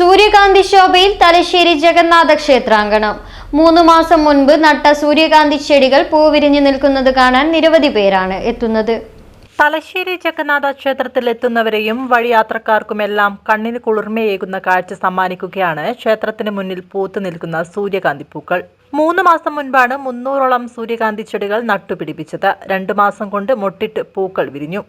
സൂര്യകാന്തി ശോഭയിൽ തലശ്ശേരി ജഗന്നാഥ ക്ഷേത്രാങ്കണം. മൂന്ന് മാസം മുൻപ് നട്ട സൂര്യകാന്തി ചെടികൾ പൂവിരിഞ്ഞു നിൽക്കുന്നത് കാണാൻ നിരവധി പേരാണ് എത്തുന്നത്. തലശ്ശേരി ജഗന്നാഥ ക്ഷേത്രത്തിൽ എത്തുന്നവരെയും വഴിയാത്രക്കാർക്കുമെല്ലാം കണ്ണിന് കുളിർമയേകുന്ന കാഴ്ച സമ്മാനിക്കുകയാണ് ക്ഷേത്രത്തിന് മുന്നിൽ പൂത്തു നിൽക്കുന്ന സൂര്യകാന്തി പൂക്കൾ. മൂന്ന് മാസം മുൻപാണ് മുന്നൂറോളം സൂര്യകാന്തി ചെടികൾ നട്ടുപിടിപ്പിച്ചത്. രണ്ടു മാസം കൊണ്ട് മൊട്ടിട്ട് പൂക്കൾ വിരിഞ്ഞു.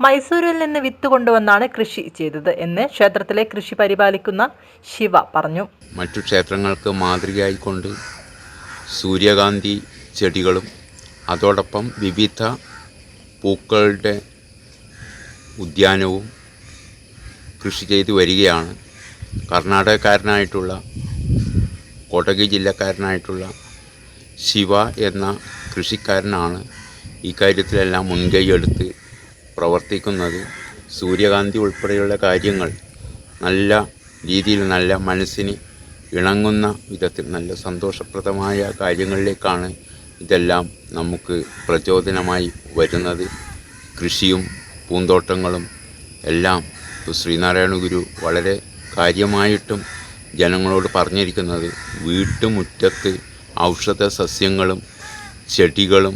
മൈസൂരിൽ നിന്ന് വിത്ത് കൊണ്ടുവന്നാണ് കൃഷി ചെയ്തത് എന്ന് ക്ഷേത്രത്തിലെ കൃഷി പരിപാലിക്കുന്ന ശിവ പറഞ്ഞു. മറ്റു ക്ഷേത്രങ്ങൾക്ക് മാതൃകയായിക്കൊണ്ട് സൂര്യകാന്തി ചെടികളും അതോടൊപ്പം വിവിധ പൂക്കളുടെ ഉദ്യാനവും കൃഷി ചെയ്തു വരികയാണ്. കർണാടകക്കാരനായിട്ടുള്ള കോട്ടകി ജില്ലക്കാരനായിട്ടുള്ള ശിവ എന്ന കൃഷിക്കാരനാണ് ഇക്കാര്യത്തിലെല്ലാം കാര്യത്തിലെല്ലാം മുൻകൈയെടുത്ത് പ്രവർത്തിക്കുന്നത് സൂര്യകാന്തി ഉൾപ്പെടെയുള്ള കാര്യങ്ങൾ നല്ല രീതിയിൽ നല്ല മനസ്സിന് ഇണങ്ങുന്ന വിധത്തിൽ നല്ല സന്തോഷപ്രദമായ കാര്യങ്ങളിലേക്കാണ് ഇതെല്ലാം നമുക്ക് പ്രചോദനമായി വരുന്നത്. കൃഷിയും പൂന്തോട്ടങ്ങളും എല്ലാം ശ്രീനാരായണ ഗുരു വളരെ കാര്യമായിട്ടും ജനങ്ങളോട് പറഞ്ഞിരിക്കുന്നത് വീട്ടുമുറ്റത്ത് ഔഷധ സസ്യങ്ങളും ചെടികളും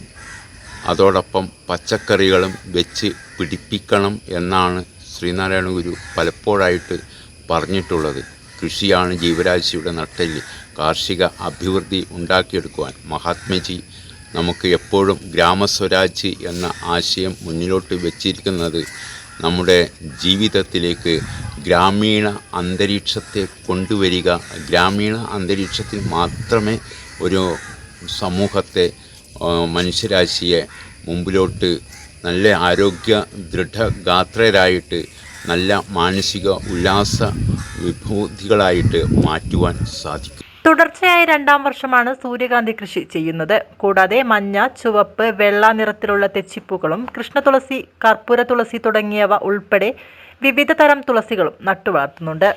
അതോടൊപ്പം പച്ചക്കറികളും വെച്ച് പിടിപ്പിക്കണം എന്നാണ് ശ്രീനാരായണ ഗുരു പലപ്പോഴായിട്ട് പറഞ്ഞിട്ടുള്ളത്. കൃഷിയാണ് ജീവരാശിയുടെ നട്ടെല്ല്. കാർഷിക അഭിവൃദ്ധി ഉണ്ടാക്കിയെടുക്കുവാൻ മഹാത്മജി നമുക്ക് എപ്പോഴും ഗ്രാമസ്വരാജ് എന്ന ആശയം മുന്നിലോട്ട് വെച്ചിരിക്കുന്നത് നമ്മുടെ ജീവിതത്തിലേക്ക് ഗ്രാമീണ അന്തരീക്ഷത്തെ കൊണ്ടുവരിക. ഗ്രാമീണ അന്തരീക്ഷത്തിൽ മാത്രമേ ഒരു സമൂഹത്തെ മനുഷ്യരാശിയെ മുമ്പിലോട്ട് നല്ല ആരോഗ്യ ദൃഢഗാത്രരായിട്ട് നല്ല മാനസിക ഉല്ലാസ വിഭൂതികളായിട്ട് മാറ്റുവാൻ സാധിക്കും. തുടർച്ചയായ രണ്ടാം വർഷമാണ് സൂര്യകാന്തി കൃഷി ചെയ്യുന്നത്. കൂടാതെ മഞ്ഞ ചുവപ്പ് വെള്ള നിറത്തിലുള്ള തെച്ചിപ്പൂക്കളും കൃഷ്ണതുളസി കർപ്പൂര തുളസി തുടങ്ങിയവ ഉൾപ്പെടെ വിവിധ തരം തുളസികളും നട്ടുവളർത്തുന്നുണ്ട്.